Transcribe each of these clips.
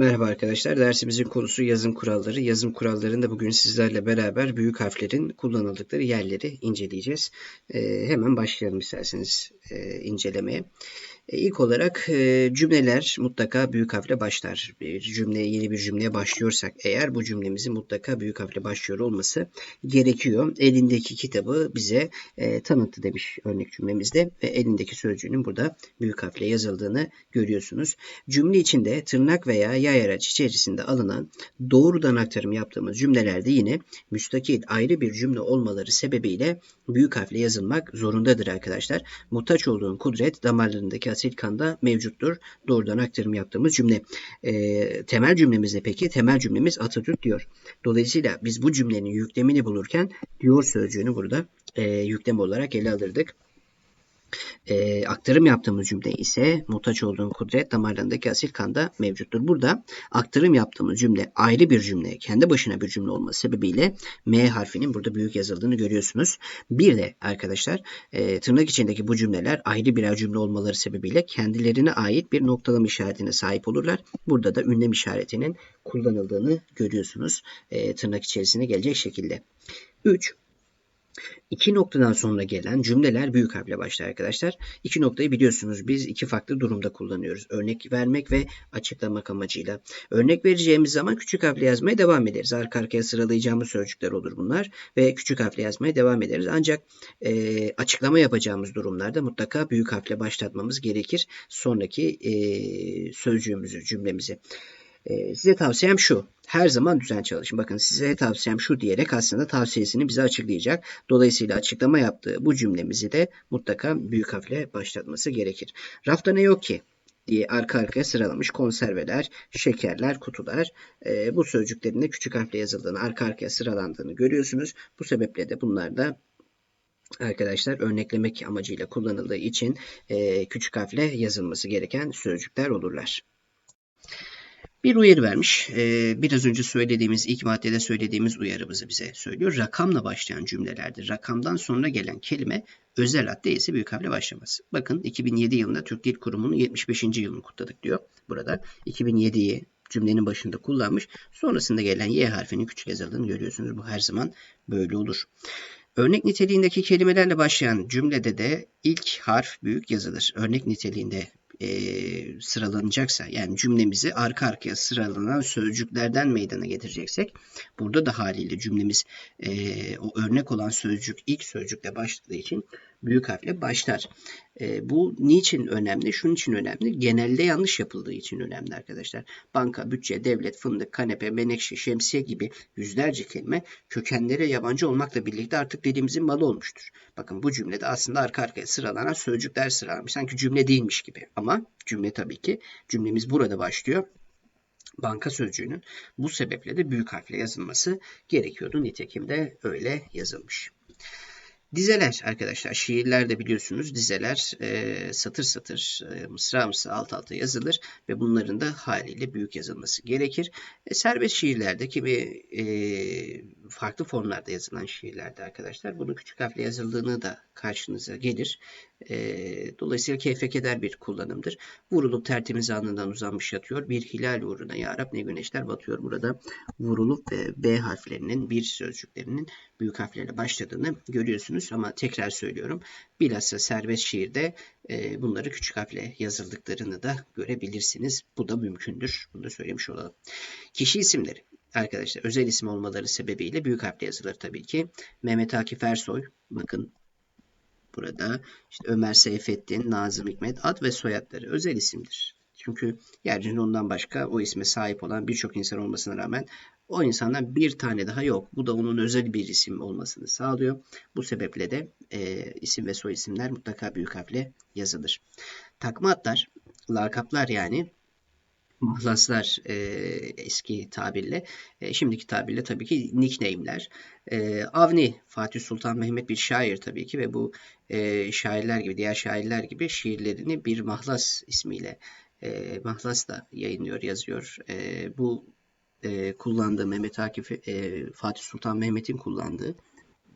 Merhaba arkadaşlar. Dersimizin konusu yazım kuralları. Yazım kurallarında bugün sizlerle beraber büyük harflerin kullanıldıkları yerleri inceleyeceğiz. Ee, hemen başlayalım isterseniz e, incelemeye. E, ilk olarak e, cümleler mutlaka büyük harfle başlar. Bir cümleye yeni bir cümleye başlıyorsak eğer bu cümlemizin mutlaka büyük harfle başlıyor olması gerekiyor. Elindeki kitabı bize e, tanıttı demiş örnek cümlemizde ve elindeki sözcüğünün burada büyük harfle yazıldığını görüyorsunuz. Cümle içinde tırnak veya yay araç içerisinde alınan doğrudan aktarım yaptığımız cümlelerde yine müstakil ayrı bir cümle olmaları sebebiyle büyük harfle yazılmak zorundadır arkadaşlar. Muhtaç olduğun kudret damarlarındaki asil kanda mevcuttur. Doğrudan aktarım yaptığımız cümle. E, temel cümlemizde peki temel cümlemiz Atatürk diyor. Dolayısıyla biz bu cümlenin yüklemini bulurken diyor sözcüğünü burada e, yüklem olarak ele alırdık. E, aktarım yaptığımız cümle ise muhtaç olduğun kudret damarlarındaki asil kanda mevcuttur. Burada aktarım yaptığımız cümle ayrı bir cümle, kendi başına bir cümle olması sebebiyle M harfinin burada büyük yazıldığını görüyorsunuz. Bir de arkadaşlar e, tırnak içindeki bu cümleler ayrı birer cümle olmaları sebebiyle kendilerine ait bir noktalama işaretine sahip olurlar. Burada da ünlem işaretinin kullanıldığını görüyorsunuz e, tırnak içerisine gelecek şekilde. 3. İki noktadan sonra gelen cümleler büyük harfle başlar arkadaşlar. İki noktayı biliyorsunuz biz iki farklı durumda kullanıyoruz. Örnek vermek ve açıklamak amacıyla. Örnek vereceğimiz zaman küçük harfle yazmaya devam ederiz. Arka arkaya sıralayacağımız sözcükler olur bunlar ve küçük harfle yazmaya devam ederiz. Ancak e, açıklama yapacağımız durumlarda mutlaka büyük harfle başlatmamız gerekir. Sonraki e, sözcüğümüzü, cümlemizi. E, size tavsiyem şu. Her zaman düzen çalışın. Bakın size tavsiyem şu diyerek aslında tavsiyesini bize açıklayacak. Dolayısıyla açıklama yaptığı bu cümlemizi de mutlaka büyük harfle başlatması gerekir. Rafta ne yok ki? diye arka arkaya sıralamış konserveler, şekerler, kutular. E, bu sözcüklerin de küçük harfle yazıldığını, arka arkaya sıralandığını görüyorsunuz. Bu sebeple de bunlar da arkadaşlar örneklemek amacıyla kullanıldığı için e, küçük harfle yazılması gereken sözcükler olurlar. Bir uyarı vermiş. Ee, biraz önce söylediğimiz, ilk maddede söylediğimiz uyarımızı bize söylüyor. Rakamla başlayan cümlelerdir. Rakamdan sonra gelen kelime özel ad değilse büyük harfle başlaması. Bakın 2007 yılında Türk Dil Kurumu'nun 75. yılını kutladık diyor. Burada 2007'yi cümlenin başında kullanmış. Sonrasında gelen Y harfinin küçük yazıldığını görüyorsunuz. Bu her zaman böyle olur. Örnek niteliğindeki kelimelerle başlayan cümlede de ilk harf büyük yazılır. Örnek niteliğinde e, sıralanacaksa yani cümlemizi arka arkaya sıralanan sözcüklerden meydana getireceksek burada da haliyle cümlemiz e, o örnek olan sözcük ilk sözcükle başladığı için büyük harfle başlar. E, bu niçin önemli? Şunun için önemli. Genelde yanlış yapıldığı için önemli arkadaşlar. Banka, bütçe, devlet, fındık, kanepe, menekşe, şemsiye gibi yüzlerce kelime kökenlere yabancı olmakla birlikte artık dilimizin malı olmuştur. Bakın bu cümlede aslında arka arkaya sıralanan sözcükler sıralanmış. Sanki cümle değilmiş gibi. Ama cümle tabii ki. Cümlemiz burada başlıyor banka sözcüğünün bu sebeple de büyük harfle yazılması gerekiyordu. Nitekim de öyle yazılmış. Dizeler arkadaşlar şiirlerde biliyorsunuz dizeler e, satır satır e, mısra mısra alt alta yazılır ve bunların da haliyle büyük yazılması gerekir. E, serbest şiirlerde kimi e, farklı formlarda yazılan şiirlerde arkadaşlar bunun küçük harfle yazıldığını da karşınıza gelir. E, dolayısıyla keyfe keder bir kullanımdır. Vurulup tertemiz alnından uzanmış yatıyor. Bir hilal uğruna ya Rab ne güneşler batıyor. Burada vurulup ve B harflerinin bir sözcüklerinin büyük harflerle başladığını görüyorsunuz. Ama tekrar söylüyorum. Bilhassa serbest şiirde e, bunları küçük harfle yazıldıklarını da görebilirsiniz. Bu da mümkündür. Bunu da söylemiş olalım. Kişi isimleri. Arkadaşlar özel isim olmaları sebebiyle büyük harfle yazılır tabii ki. Mehmet Akif Ersoy. Bakın burada işte Ömer Seyfettin, Nazım Hikmet ad ve soyadları özel isimdir. Çünkü yeryüzünde ondan başka o isme sahip olan birçok insan olmasına rağmen o insandan bir tane daha yok. Bu da onun özel bir isim olmasını sağlıyor. Bu sebeple de e, isim ve soy isimler mutlaka büyük harfle yazılır. Takma adlar, lakaplar yani mahlaslar e, eski tabirle. E, şimdiki tabirle tabii ki nickname'ler. E, Avni, Fatih Sultan Mehmet bir şair tabii ki ve bu e, şairler gibi, diğer şairler gibi şiirlerini bir mahlas ismiyle e, mahlasla yayınlıyor, yazıyor. E, bu e, kullandığı Mehmet Akif, e, Fatih Sultan Mehmet'in kullandığı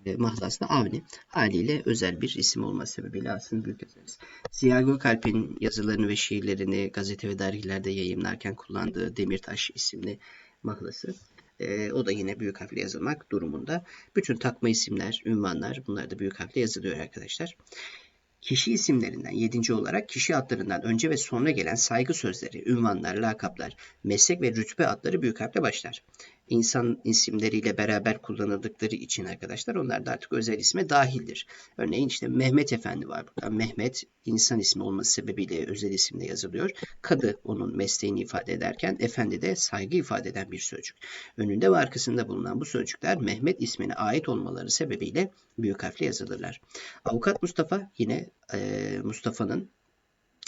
e, mahlası da Avni. Haliyle özel bir isim olması sebebiyle aslında büyük yazarız. Ziya Gökalp'in yazılarını ve şiirlerini gazete ve dergilerde yayımlarken kullandığı Demirtaş isimli mahlası. E, o da yine büyük harfle yazılmak durumunda. Bütün takma isimler, ünvanlar bunlar da büyük harfle yazılıyor arkadaşlar. Kişi isimlerinden yedinci olarak kişi adlarından önce ve sonra gelen saygı sözleri, ünvanlar, lakaplar, meslek ve rütbe adları büyük harfle başlar. İnsan isimleriyle beraber kullanıldıkları için arkadaşlar onlar da artık özel isme dahildir. Örneğin işte Mehmet Efendi var burada. Mehmet insan ismi olması sebebiyle özel isimle yazılıyor. Kadı onun mesleğini ifade ederken efendi de saygı ifade eden bir sözcük. Önünde ve arkasında bulunan bu sözcükler Mehmet ismine ait olmaları sebebiyle büyük harfle yazılırlar. Avukat Mustafa yine e, Mustafa'nın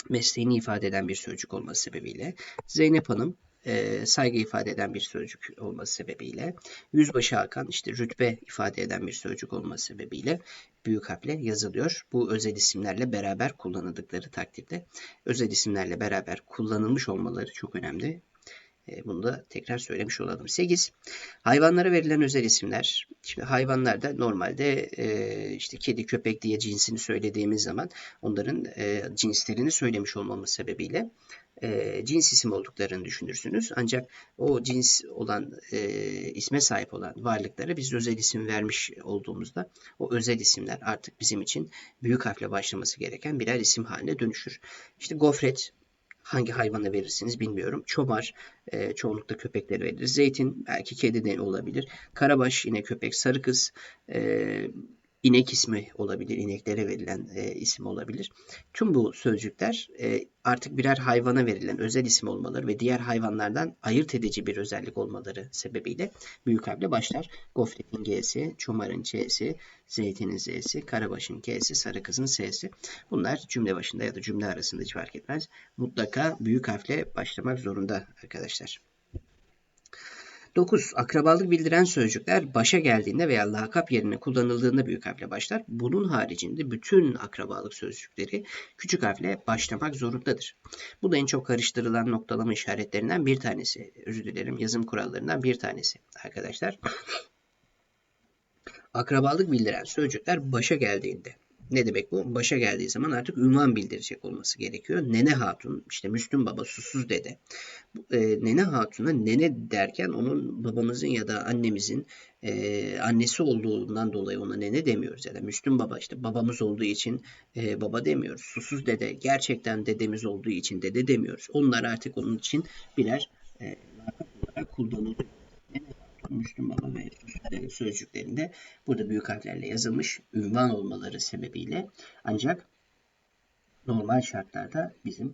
mesleğini ifade eden bir sözcük olması sebebiyle Zeynep Hanım e, saygı ifade eden bir sözcük olması sebebiyle Yüzbaşı Hakan işte rütbe ifade eden bir sözcük olması sebebiyle büyük harfle yazılıyor. Bu özel isimlerle beraber kullanıldıkları takdirde özel isimlerle beraber kullanılmış olmaları çok önemli. E, bunu da tekrar söylemiş olalım. 8. Hayvanlara verilen özel isimler. Şimdi hayvanlarda normalde e, işte kedi, köpek diye cinsini söylediğimiz zaman onların e, cinslerini söylemiş olmamız sebebiyle e, cins isim olduklarını düşünürsünüz. Ancak o cins olan e, isme sahip olan varlıklara biz özel isim vermiş olduğumuzda o özel isimler artık bizim için büyük harfle başlaması gereken birer isim haline dönüşür. İşte gofret hangi hayvana verirsiniz bilmiyorum. Çomar e, çoğunlukla köpeklere verilir. Zeytin belki kedi de olabilir. Karabaş yine köpek. Sarı kız e, inek ismi olabilir, ineklere verilen e, isim olabilir. Tüm bu sözcükler e, artık birer hayvana verilen özel isim olmaları ve diğer hayvanlardan ayırt edici bir özellik olmaları sebebiyle büyük harfle başlar. Gofretin G'si, çomarın Ç'si, zeytinin Z'si, karabaşın K'si, sarı kızın S'si. Bunlar cümle başında ya da cümle arasında hiç fark etmez. Mutlaka büyük harfle başlamak zorunda arkadaşlar. 9. Akrabalık bildiren sözcükler başa geldiğinde veya lakap yerine kullanıldığında büyük harfle başlar. Bunun haricinde bütün akrabalık sözcükleri küçük harfle başlamak zorundadır. Bu da en çok karıştırılan noktalama işaretlerinden bir tanesi. Özür dilerim yazım kurallarından bir tanesi arkadaşlar. Akrabalık bildiren sözcükler başa geldiğinde ne demek bu? Başa geldiği zaman artık ünvan bildirecek olması gerekiyor. Nene Hatun, işte Müslüm Baba, Susuz Dede. E, Nene Hatun'a nene derken onun babamızın ya da annemizin e, annesi olduğundan dolayı ona nene demiyoruz. Ya da Müslüm Baba işte babamız olduğu için e, baba demiyoruz. Susuz Dede gerçekten dedemiz olduğu için dede demiyoruz. Onlar artık onun için birer e, olarak kullanılıyor. Müslüm Baba ve sözcüklerinde burada büyük harflerle yazılmış ünvan olmaları sebebiyle ancak normal şartlarda bizim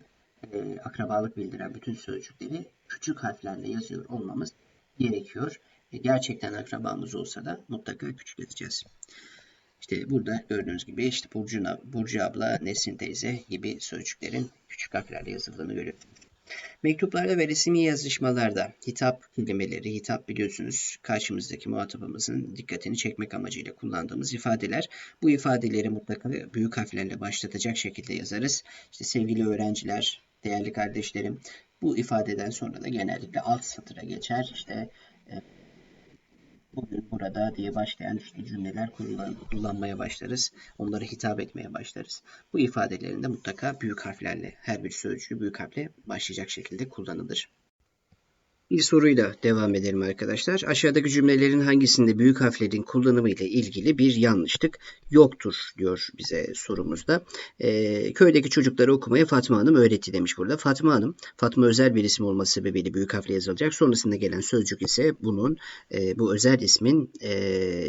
e, akrabalık bildiren bütün sözcükleri küçük harflerle yazıyor olmamız gerekiyor. E, gerçekten akrabamız olsa da mutlaka küçük yazacağız. İşte burada gördüğünüz gibi işte Burcu, Burcu abla, Nesin teyze gibi sözcüklerin küçük harflerle yazıldığını görüyoruz. Mektuplarda ve resmi yazışmalarda hitap kelimeleri, hitap biliyorsunuz karşımızdaki muhatabımızın dikkatini çekmek amacıyla kullandığımız ifadeler. Bu ifadeleri mutlaka büyük harflerle başlatacak şekilde yazarız. İşte sevgili öğrenciler, değerli kardeşlerim bu ifadeden sonra da genellikle alt satıra geçer. İşte e, bugün burada diye başlayan üstü cümleler kullan, kullanmaya başlarız. Onlara hitap etmeye başlarız. Bu ifadelerin de mutlaka büyük harflerle her bir sözcüğü büyük harfle başlayacak şekilde kullanılır. Bir soruyla devam edelim arkadaşlar. Aşağıdaki cümlelerin hangisinde büyük harflerin kullanımı ile ilgili bir yanlışlık yoktur diyor bize sorumuzda. E, köydeki çocukları okumaya Fatma Hanım öğretti demiş burada. Fatma Hanım, Fatma özel bir isim olması sebebiyle büyük harfle yazılacak. Sonrasında gelen sözcük ise bunun e, bu özel ismin e,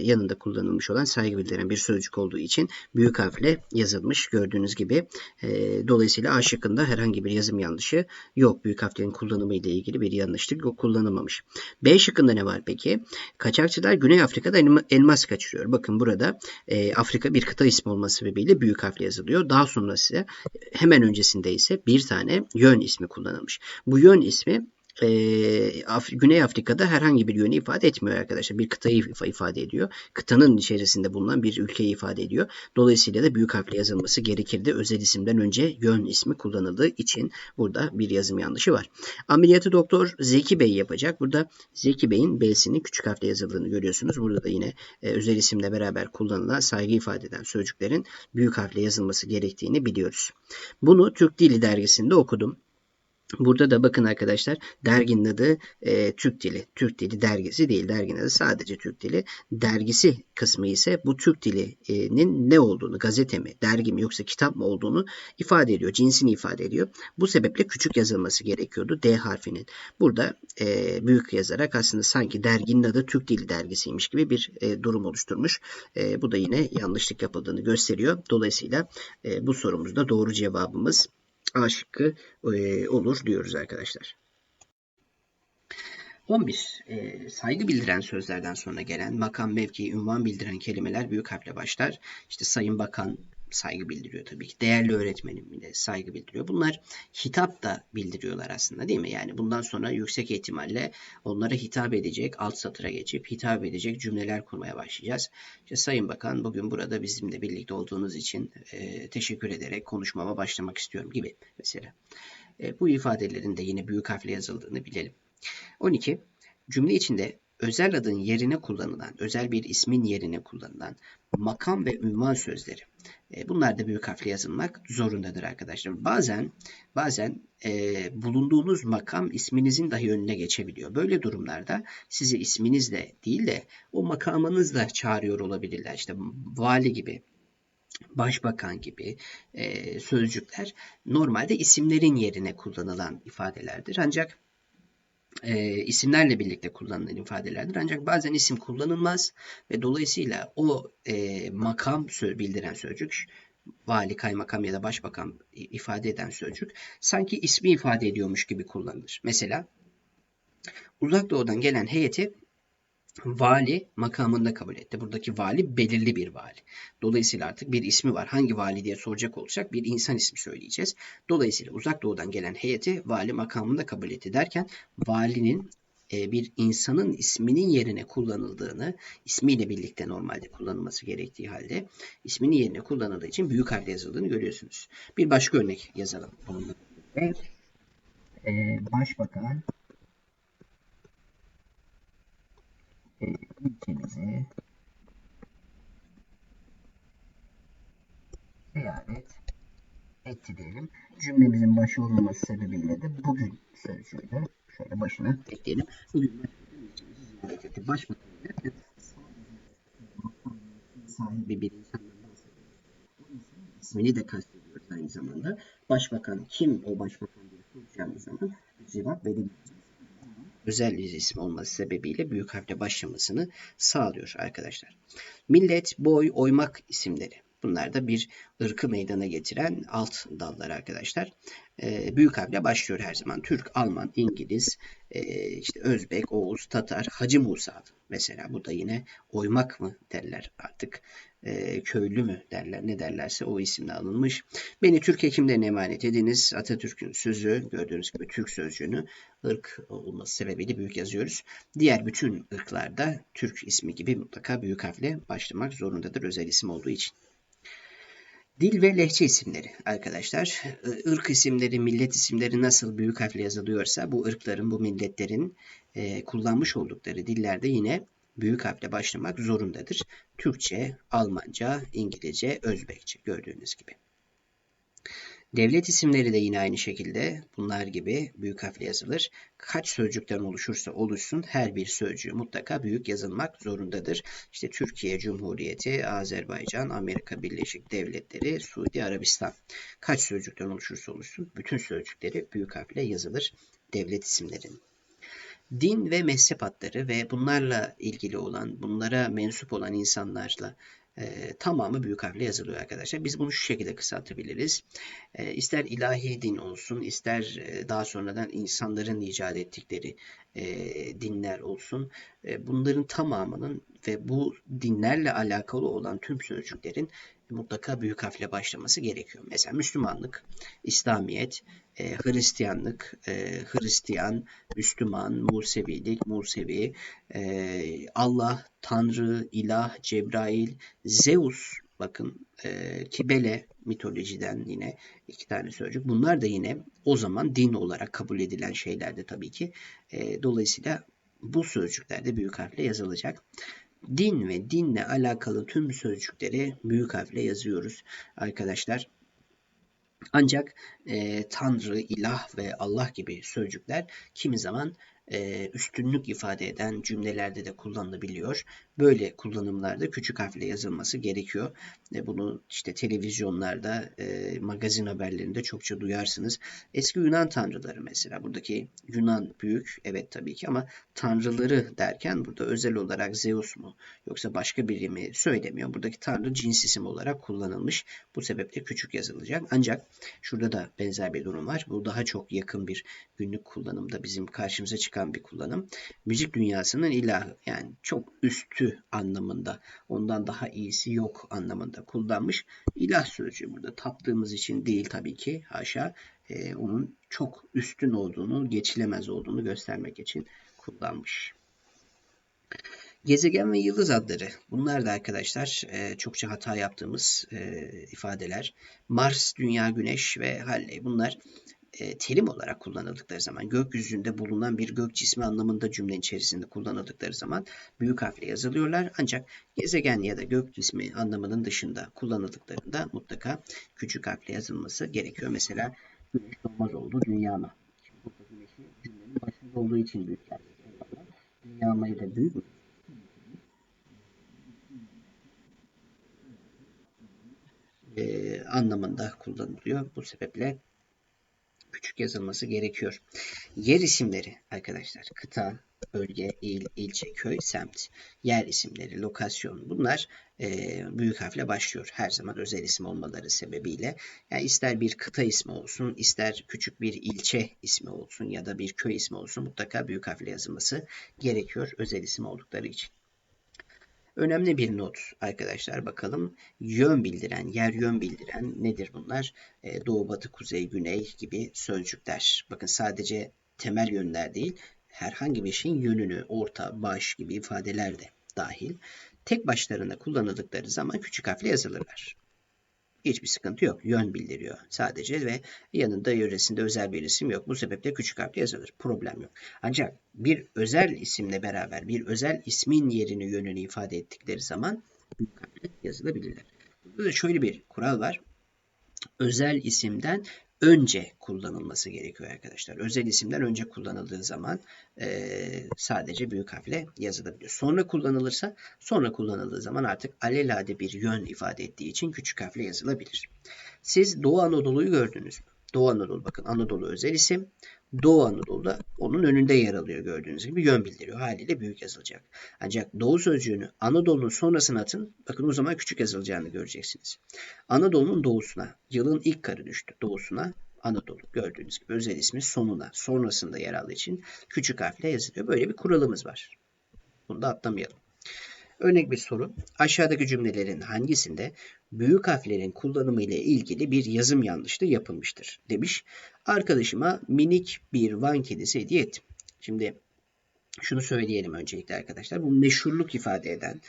yanında kullanılmış olan saygı bildiren bir sözcük olduğu için büyük harfle yazılmış gördüğünüz gibi. E, dolayısıyla A şıkkında herhangi bir yazım yanlışı yok. Büyük harflerin kullanımı ile ilgili bir yanlışlık kullanılmamış. B şıkkında ne var peki? Kaçakçılar Güney Afrika'da elmas kaçırıyor. Bakın burada e, Afrika bir kıta ismi olması sebebiyle büyük harfle yazılıyor. Daha sonrası hemen öncesinde ise bir tane yön ismi kullanılmış. Bu yön ismi e, Af Güney Afrika'da herhangi bir yönü ifade etmiyor arkadaşlar. Bir kıtayı ifade ediyor. Kıtanın içerisinde bulunan bir ülkeyi ifade ediyor. Dolayısıyla da büyük harfle yazılması gerekirdi. Özel isimden önce yön ismi kullanıldığı için burada bir yazım yanlışı var. Ameliyatı doktor Zeki Bey yapacak. Burada Zeki Bey'in B'sinin küçük harfle yazıldığını görüyorsunuz. Burada da yine e, özel isimle beraber kullanılan saygı ifade eden sözcüklerin büyük harfle yazılması gerektiğini biliyoruz. Bunu Türk Dili Dergisi'nde okudum. Burada da bakın arkadaşlar derginin adı e, Türk Dili. Türk Dili dergisi değil. Derginin adı sadece Türk Dili. Dergisi kısmı ise bu Türk Dili'nin ne olduğunu, gazete mi, dergi mi yoksa kitap mı olduğunu ifade ediyor. Cinsini ifade ediyor. Bu sebeple küçük yazılması gerekiyordu D harfinin. Burada e, büyük yazarak aslında sanki derginin adı Türk Dili dergisiymiş gibi bir e, durum oluşturmuş. E, bu da yine yanlışlık yapıldığını gösteriyor. Dolayısıyla e, bu sorumuzda doğru cevabımız A şıkkı e, olur diyoruz arkadaşlar. 11. E, saygı bildiren sözlerden sonra gelen makam, mevki, ünvan bildiren kelimeler büyük harfle başlar. İşte Sayın Bakan saygı bildiriyor tabii ki. Değerli öğretmenim bile saygı bildiriyor. Bunlar hitap da bildiriyorlar aslında değil mi? Yani bundan sonra yüksek ihtimalle onlara hitap edecek, alt satıra geçip hitap edecek cümleler kurmaya başlayacağız. İşte Sayın Bakan bugün burada bizimle birlikte olduğunuz için e, teşekkür ederek konuşmama başlamak istiyorum gibi mesela. E, bu ifadelerin de yine büyük harfle yazıldığını bilelim. 12. Cümle içinde özel adın yerine kullanılan, özel bir ismin yerine kullanılan makam ve ünvan sözleri. E, bunlar da büyük harfle yazılmak zorundadır arkadaşlar. Bazen bazen e, bulunduğunuz makam isminizin dahi önüne geçebiliyor. Böyle durumlarda sizi isminizle değil de o makamınızla çağırıyor olabilirler. İşte vali gibi, başbakan gibi e, sözcükler normalde isimlerin yerine kullanılan ifadelerdir. Ancak e, isimlerle birlikte kullanılan ifadelerdir. Ancak bazen isim kullanılmaz ve dolayısıyla o e, makam bildiren sözcük vali, kaymakam ya da başbakan ifade eden sözcük sanki ismi ifade ediyormuş gibi kullanılır. Mesela uzak doğudan gelen heyeti vali makamında kabul etti. Buradaki vali belirli bir vali. Dolayısıyla artık bir ismi var. Hangi vali diye soracak olacak bir insan ismi söyleyeceğiz. Dolayısıyla uzak doğudan gelen heyeti vali makamında kabul etti derken valinin e, bir insanın isminin yerine kullanıldığını, ismiyle birlikte normalde kullanılması gerektiği halde isminin yerine kullanıldığı için büyük harfle yazıldığını görüyorsunuz. Bir başka örnek yazalım. Evet. Ee, başbakan ülkemizi ziyaret etti diyelim. Cümlemizin başı olmaması sebebiyle de bugün sözcüğüyle şöyle başına ekleyelim. Bugün ziyaret etti. Başbakan sahibi bir insandan bahsediyoruz. O de kastediyoruz aynı zamanda. Başbakan kim o başbakan diye soracağımız zaman cevap verebiliriz özel isim olması sebebiyle büyük harfle başlamasını sağlıyor arkadaşlar. Millet, boy, oymak isimleri. Bunlar da bir ırkı meydana getiren alt dallar arkadaşlar. E, büyük harfle başlıyor her zaman. Türk, Alman, İngiliz, e, işte Özbek, Oğuz, Tatar, Hacı Musa mesela. Bu da yine oymak mı derler artık. E, köylü mü derler ne derlerse o isimle alınmış. Beni Türk hekimlerine emanet ediniz. Atatürk'ün sözü gördüğünüz gibi Türk sözcüğünü ırk olması sebebiyle büyük yazıyoruz. Diğer bütün ırklarda Türk ismi gibi mutlaka büyük harfle başlamak zorundadır özel isim olduğu için. Dil ve lehçe isimleri arkadaşlar. ırk isimleri, millet isimleri nasıl büyük harfle yazılıyorsa bu ırkların, bu milletlerin e, kullanmış oldukları dillerde yine büyük harfle başlamak zorundadır. Türkçe, Almanca, İngilizce, Özbekçe gördüğünüz gibi. Devlet isimleri de yine aynı şekilde bunlar gibi büyük harfle yazılır. Kaç sözcükten oluşursa oluşsun her bir sözcüğü mutlaka büyük yazılmak zorundadır. İşte Türkiye Cumhuriyeti, Azerbaycan, Amerika Birleşik Devletleri, Suudi Arabistan. Kaç sözcükten oluşursa oluşsun bütün sözcükleri büyük harfle yazılır devlet isimlerinin din ve mezhep adları ve bunlarla ilgili olan, bunlara mensup olan insanlarla e, tamamı büyük harfle yazılıyor arkadaşlar. Biz bunu şu şekilde kısaltabiliriz. E, ister ilahi din olsun, ister e, daha sonradan insanların icat ettikleri e, dinler olsun. E, bunların tamamının ve bu dinlerle alakalı olan tüm sözcüklerin mutlaka büyük harfle başlaması gerekiyor. Mesela Müslümanlık, İslamiyet, e, Hristiyanlık, e, Hristiyan, Müslüman, Musevilik, Musevi, e, Allah, Tanrı, İlah, Cebrail, Zeus, bakın e, Kibele mitolojiden yine iki tane sözcük. Bunlar da yine o zaman din olarak kabul edilen şeylerdi tabii ki. E, dolayısıyla bu sözcükler de büyük harfle yazılacak. Din ve dinle alakalı tüm sözcükleri büyük harfle yazıyoruz arkadaşlar. Ancak e, Tanrı, ilah ve Allah gibi sözcükler kimi zaman e, üstünlük ifade eden cümlelerde de kullanılabiliyor. Böyle kullanımlarda küçük harfle yazılması gerekiyor. E, bunu işte televizyonlarda, e, magazin haberlerinde çokça duyarsınız. Eski Yunan tanrıları mesela. Buradaki Yunan büyük, evet tabii ki ama tanrıları derken burada özel olarak Zeus mu yoksa başka biri mi söylemiyor. Buradaki tanrı cins isim olarak kullanılmış. Bu sebeple küçük yazılacak. Ancak şurada da benzer bir durum var. Bu daha çok yakın bir günlük kullanımda bizim karşımıza çıkan bir kullanım. Müzik dünyasının ilahı yani çok üstü anlamında ondan daha iyisi yok anlamında kullanmış. İlah sözcüğü burada taptığımız için değil tabii ki haşa e, onun çok üstün olduğunu geçilemez olduğunu göstermek için kullanmış. Gezegen ve yıldız adları. Bunlar da arkadaşlar e, çokça hata yaptığımız e, ifadeler. Mars, Dünya, Güneş ve Halley. Bunlar e, terim olarak kullanıldıkları zaman gökyüzünde bulunan bir gök cismi anlamında cümlenin içerisinde kullanıldıkları zaman büyük harfle yazılıyorlar. Ancak gezegen ya da gök cismi anlamının dışında kullanıldıklarında mutlaka küçük harfle yazılması gerekiyor. Mesela güneş doğmaz oldu dünya mı? Şimdi cümlenin başında olduğu için büyük harfle. Dünya mı da büyük mü? e, anlamında kullanılıyor. Bu sebeple küçük yazılması gerekiyor. Yer isimleri arkadaşlar kıta, bölge, il, ilçe, köy, semt, yer isimleri, lokasyon bunlar e, büyük harfle başlıyor. Her zaman özel isim olmaları sebebiyle. Yani ister bir kıta ismi olsun, ister küçük bir ilçe ismi olsun ya da bir köy ismi olsun mutlaka büyük harfle yazılması gerekiyor özel isim oldukları için. Önemli bir not arkadaşlar bakalım. Yön bildiren, yer yön bildiren nedir bunlar? Ee, doğu, batı, kuzey, güney gibi sözcükler. Bakın sadece temel yönler değil, herhangi bir şeyin yönünü, orta, baş gibi ifadeler de dahil. Tek başlarına kullanıldıkları zaman küçük harfle yazılırlar. Hiçbir sıkıntı yok. Yön bildiriyor sadece ve yanında yöresinde özel bir isim yok. Bu sebeple küçük harfle yazılır. Problem yok. Ancak bir özel isimle beraber bir özel ismin yerini yönünü ifade ettikleri zaman büyük harfle yazılabilirler. Burada da şöyle bir kural var. Özel isimden önce kullanılması gerekiyor arkadaşlar. Özel isimden önce kullanıldığı zaman e, sadece büyük harfle yazılabiliyor. Sonra kullanılırsa sonra kullanıldığı zaman artık alelade bir yön ifade ettiği için küçük harfle yazılabilir. Siz Doğu Anadolu'yu gördünüz mü? Doğu Anadolu bakın Anadolu özel isim. Doğu Anadolu'da onun önünde yer alıyor gördüğünüz gibi yön bildiriyor. Haliyle büyük yazılacak. Ancak Doğu sözcüğünü Anadolu'nun sonrasına atın. Bakın o zaman küçük yazılacağını göreceksiniz. Anadolu'nun doğusuna yılın ilk karı düştü. Doğusuna Anadolu gördüğünüz gibi özel ismi sonuna sonrasında yer aldığı için küçük harfle yazılıyor. Böyle bir kuralımız var. Bunu da atlamayalım. Örnek bir soru. Aşağıdaki cümlelerin hangisinde büyük harflerin kullanımı ile ilgili bir yazım yanlışlığı yapılmıştır demiş. Arkadaşıma minik bir van kedisi hediye ettim. Şimdi şunu söyleyelim öncelikle arkadaşlar. Bu meşhurluk ifade eden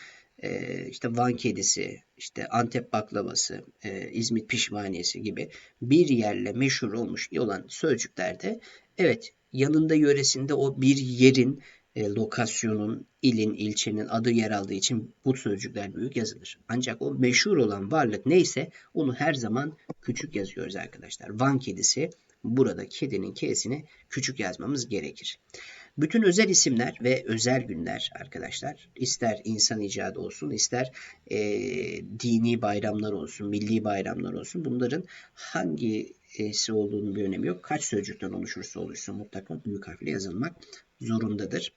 e, işte Van kedisi, işte Antep baklavası, e, İzmit pişmaniyesi gibi bir yerle meşhur olmuş olan sözcüklerde evet yanında yöresinde o bir yerin e, lokasyonun, ilin, ilçenin adı yer aldığı için bu sözcükler büyük yazılır. Ancak o meşhur olan varlık neyse onu her zaman küçük yazıyoruz arkadaşlar. Van kedisi burada kedinin kesini küçük yazmamız gerekir. Bütün özel isimler ve özel günler arkadaşlar ister insan icadı olsun ister e, dini bayramlar olsun, milli bayramlar olsun bunların hangisi olduğunun bir önemi yok. Kaç sözcükten oluşursa oluşsun mutlaka büyük harfle yazılmak zorundadır.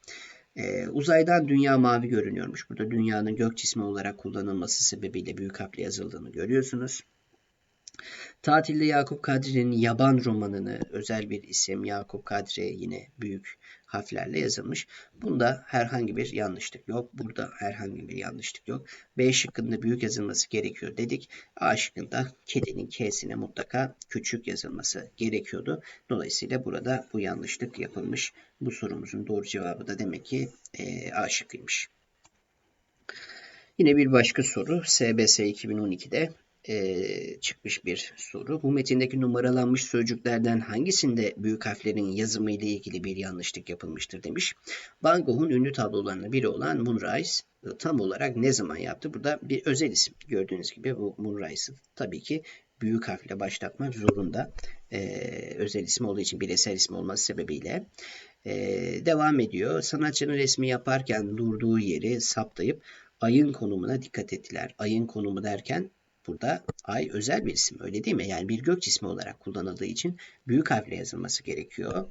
Ee, uzaydan dünya mavi görünüyormuş. Burada dünyanın gök cismi olarak kullanılması sebebiyle büyük harfle yazıldığını görüyorsunuz. Tatilde Yakup Kadri'nin Yaban romanını özel bir isim Yakup Kadri yine büyük harflerle yazılmış. Bunda herhangi bir yanlışlık yok. Burada herhangi bir yanlışlık yok. B şıkkında büyük yazılması gerekiyor dedik. A şıkkında kedinin K'sine mutlaka küçük yazılması gerekiyordu. Dolayısıyla burada bu yanlışlık yapılmış. Bu sorumuzun doğru cevabı da demek ki e, A şıkkıymış. Yine bir başka soru SBS 2012'de e, çıkmış bir soru. Bu metindeki numaralanmış sözcüklerden hangisinde büyük harflerin yazımı ile ilgili bir yanlışlık yapılmıştır demiş. Van Gogh'un ünlü tablolarından biri olan Moonrise e, tam olarak ne zaman yaptı? Burada bir özel isim. Gördüğünüz gibi bu Moonrise'ı tabii ki büyük harfle başlatmak zorunda. Ee, özel isim olduğu için bireysel isim olması sebebiyle. Ee, devam ediyor. Sanatçının resmi yaparken durduğu yeri saptayıp ayın konumuna dikkat ettiler. Ayın konumu derken burada ay özel bir isim öyle değil mi? Yani bir gök cismi olarak kullanıldığı için büyük harfle yazılması gerekiyor.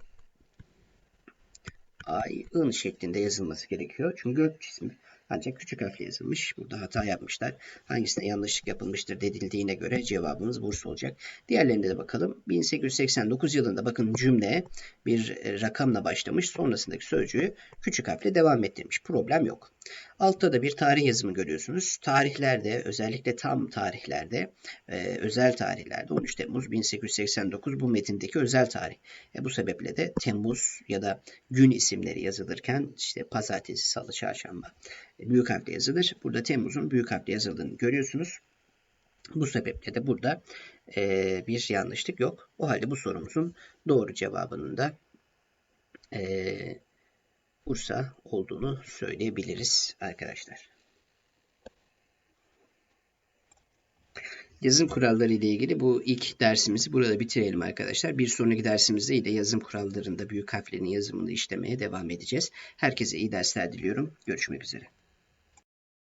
Ay ın şeklinde yazılması gerekiyor. Çünkü gök cismi. Ancak küçük harfle yazılmış. Burada hata yapmışlar. Hangisine yanlışlık yapılmıştır dedildiğine göre cevabımız Bursa olacak. Diğerlerine de bakalım. 1889 yılında bakın cümle bir rakamla başlamış. Sonrasındaki sözcüğü küçük harfle devam ettirmiş. Problem yok. Altta da bir tarih yazımı görüyorsunuz. Tarihlerde özellikle tam tarihlerde e, özel tarihlerde 13 Temmuz 1889 bu metindeki özel tarih. E, bu sebeple de Temmuz ya da gün isimleri yazılırken işte pazartesi, salı, çarşamba e, büyük harfle yazılır. Burada Temmuz'un büyük harfle yazıldığını görüyorsunuz. Bu sebeple de burada e, bir yanlışlık yok. O halde bu sorumuzun doğru cevabının da e, Bursa olduğunu söyleyebiliriz arkadaşlar. Yazım kuralları ile ilgili bu ilk dersimizi burada bitirelim arkadaşlar. Bir sonraki dersimizde ile yazım kurallarında büyük harflerin yazımını işlemeye devam edeceğiz. Herkese iyi dersler diliyorum. Görüşmek üzere.